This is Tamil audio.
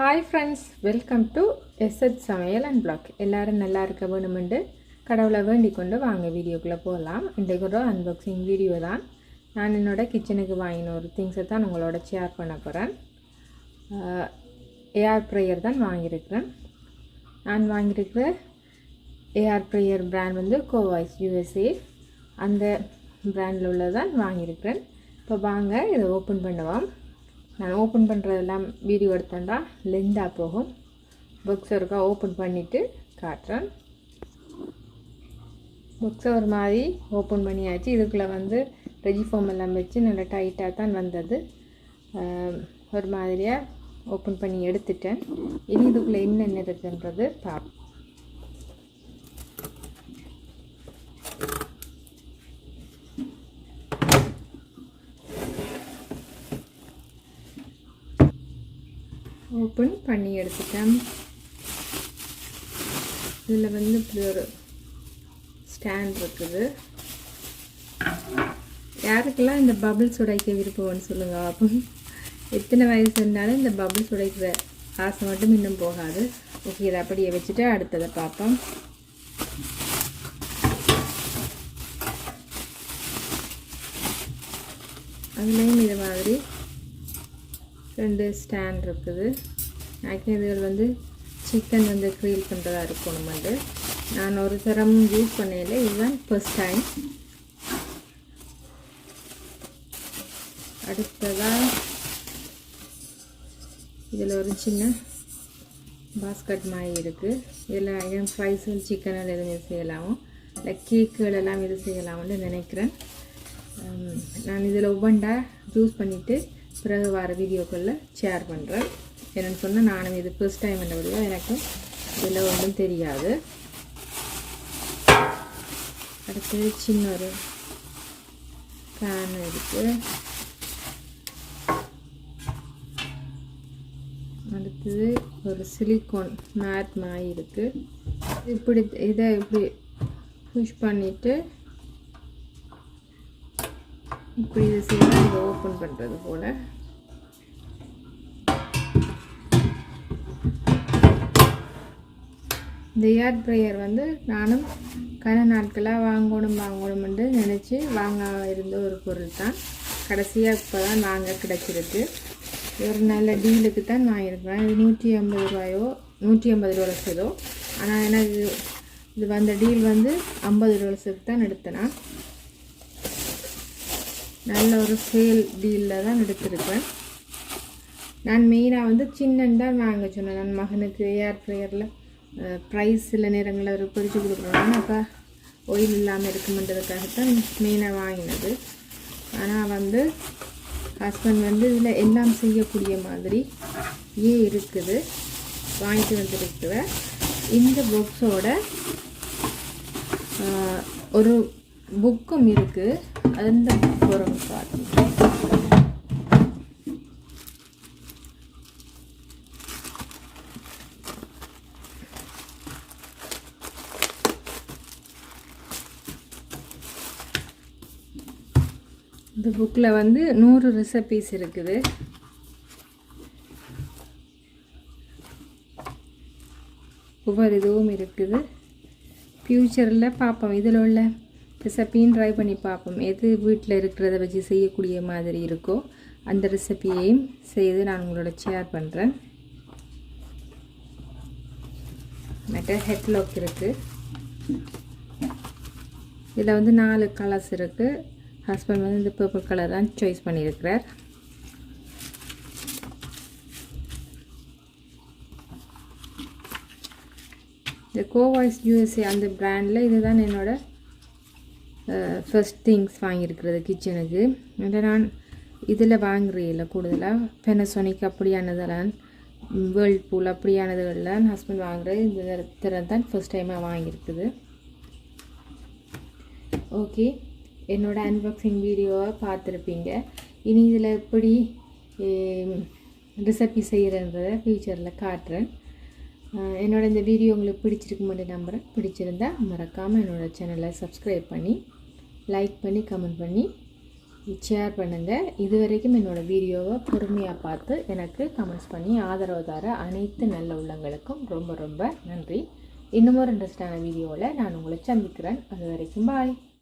Hi friends welcome to SH சமையல் அண்ட் பிளாக் எல்லோரும் நல்லா இருக்க வேணுமெண்டு கடவுளை வேண்டிக் கொண்டு வாங்க வீடியோக்குள்ளே போகலாம். இன்றைக்கு ஒரு அன்பாக்சிங் வீடியோ தான். நான் என்னோட கிச்சனுக்கு வாங்கின ஒரு திங்ஸை தான் உங்களோட ஷேர் பண்ண போகிறேன் ஏஆர் ப்ரேயர் தான் வாங்கியிருக்கிறேன். நான் வாங்கியிருக்கிற ஏஆர் ப்ரேயர் பிராண்ட் வந்து கோவாய்ஸ் யூஎஸ்ஏ அந்த பிராண்டில் உள்ளதான் வாங்கியிருக்கிறேன். இப்போ வாங்க இதை ஓப்பன் பண்ணுவோம். நான் ஓப்பன் பண்ணுறதெல்லாம் வீடியோ எடுத்தேன்டா லெந்தாக போகும். புக்ஸ் ஒருக்கா ஓப்பன் பண்ணிவிட்டு காட்டுறேன். புக்ஸை ஒரு மாதிரி ஓப்பன் பண்ணியாச்சு. இதுக்குள்ளே வந்து ரெஜி ஃபார்ம் எல்லாம் வச்சு நல்லா டைட்டாக தான் வந்தது. ஒரு மாதிரியாக ஓப்பன் பண்ணி எடுத்துட்டேன். இனி இதுக்குள்ளே என்னென்ன இருக்குன்றது பார்ப்போம் ஓப்பன் பண்ணி எடுத்துட்டேன். இதில் வந்து இப்படி ஒரு ஸ்டாண்ட் இருக்குது. யாருக்கெல்லாம் இந்த பபிள்ஸ் உடைக்க விருப்பம்னு சொல்லுங்கள் அப்போ எத்தனை வயசு இருந்தாலும் இந்த பபிள்ஸ் உடைக்கிற ஆசை மட்டும் இன்னும் போகாது. ஓகே இதை அப்படியே வச்சுட்டு அடுத்ததை பார்ப்போம். அதுலேயும் இது மாதிரி ரெண்டு ஸ்டாண்ட் இருக்குது. மேக்ஸிமம் இதுகள் வந்து சிக்கன் வந்து க்ரீல் பண்ணுறதா இருக்கணும் வந்து. நான் ஒரு தரம் யூஸ் பண்ணல இதுதான் ஃபஸ்ட் டைம் அடுத்ததாக இதில் ஒரு சின்ன பாஸ்கட் மாதிரி இருக்குது இதில் என் ஃப்ரைஸும் சிக்கனில் எதுவுமே செய்யலாம். இல்லை கேக்குகள் எல்லாம் இது செய்யலாம்னு நினைக்கிறேன். நான் இதில் ஒவ்வொன்றா ஜூஸ் பண்ணிவிட்டு பிறகு வர வீடியோக்களில் ஷேர் பண்ணுறேன் என்னென்னு சொன்னால் நானும் இது ஃபர்ஸ்ட் டைம் என்னபடியாக எனக்கு இதில் ஒன்றும் தெரியாது. அடுத்தது சின்ன ஒரு பேன் இருக்குது அடுத்தது ஒரு சிலிக்கோன் மேட் மாதிரி இருக்குது இப்படி இதை இப்படி புஷ் பண்ணிவிட்டு இப்படி இதை செய்யலாம் இதை ஓப்பன் பண்ணுறது போல். இந்த ஏர் ப்ரேயர் வந்து நானும் கன நாட்களாக வாங்கணும் வாங்கணும்னு நினச்சி வாங்க இருந்த ஒரு பொருள் தான். கடைசியாக இப்போ தான் வாங்க கிடச்சிருக்கு. ஒரு நல்ல டீலுக்கு தான் வாங்கியிருக்கிறேன் இது நூற்றி ஐம்பது ரூபாயோ நூற்றி ஐம்பது ரூபா ஆனால் எனக்கு இது வந்த டீல் வந்து ஐம்பது ரூபாய்க்கு தான் எடுத்தேன். நல்ல ஒரு சேல் டீலில் தான் எடுத்திருக்கேன் நான் மெயினாக வந்து சின்னன் தான் வாங்க சொன்னேன். நான் மகனுக்கு ஏர் ஃப்ரையரில் ப்ரைஸ் சில நேரங்களில் ஒரு பிரித்து கொடுக்குறாங்க அப்போ ஒயில் இல்லாமல் இருக்குமென்றதுக்காகத்தான் மெயினாக வாங்கினது. ஆனால் வந்து ஹஸ்பண்ட் வந்து இதில் எல்லாம் செய்யக்கூடிய மாதிரி ஏ இருக்குது. வாங்கிட்டு வந்துருக்குற இந்த புக்ஸோட ஒரு புக்கும் இருக்குது அந்த புக் ஒரு பார்த்து இந்த புக்கில் வந்து நூறு ரெசிபீஸ் இருக்குது. ஒவ்வொரு இதுவும் இருக்குது. ஃப்யூச்சரில் பார்ப்போம் இதில் உள்ள ரெசிப்பியும் ட்ரை பண்ணி பார்ப்போம் எது வீட்டில் இருக்கிறத வச்சு செய்யக்கூடிய மாதிரி இருக்கோ அந்த ரெசிப்பியையும் செய்து நான் உங்களோட ஷேர் பண்ணுறேன் மற்ற ஹெட்லாக் இருக்குது இதில் வந்து நாலு கலர்ஸ் இருக்குது ஹஸ்பண்ட் வந்து இந்த பர்பிள் கலர் தான் சாய்ஸ் பண்ணியிருக்கிறார் இந்த கோவாய்ஸ் யூஎஸ்ஏ அந்த பிராண்டில் இதுதான் என்னோடய ஃபஸ்ட் திங்ஸ் வாங்கியிருக்கிறது கிச்சனுக்கு இல்லை நான் இதில் வாங்குறேன் கூடுதலாக பெனசோனிக் அப்படியானதெல்லாம் வேர்ல்ட் பூல் அப்படியானதுலாம் ஹஸ்பண்ட் வாங்குறது இந்த திறன் தான் ஃபர்ஸ்ட் டைமாக வாங்கியிருக்குது. ஓகே என்னோடய அன்பாக்சிங் வீடியோவை பார்த்துருப்பீங்க. இனி இதில் எப்படி ரெசிபி செய்கிறன்றதை ஃப்யூச்சரில் காட்டுறேன். என்னோட இந்த வீடியோ உங்களுக்கு பிடிச்சிருக்குமென்று நம்புகிறேன் பிடிச்சிருந்தா மறக்காமல் என்னோடய சேனலை சப்ஸ்கிரைப் பண்ணி லைக் பண்ணி கமெண்ட் பண்ணி ஷேர் பண்ணுங்கள் இது வரைக்கும் என்னோடய வீடியோவை பொறுமையாக பார்த்து எனக்கு கமெண்ட்ஸ் பண்ணி ஆதரவு தர அனைத்து நல்ல உள்ளங்களுக்கும் ரொம்ப ரொம்ப நன்றி. இன்னமும் ஒரு இன்ட்ரெஸ்டான வீடியோவில் நான் உங்களை சந்திக்கிறேன். அது வரைக்கும் பாய்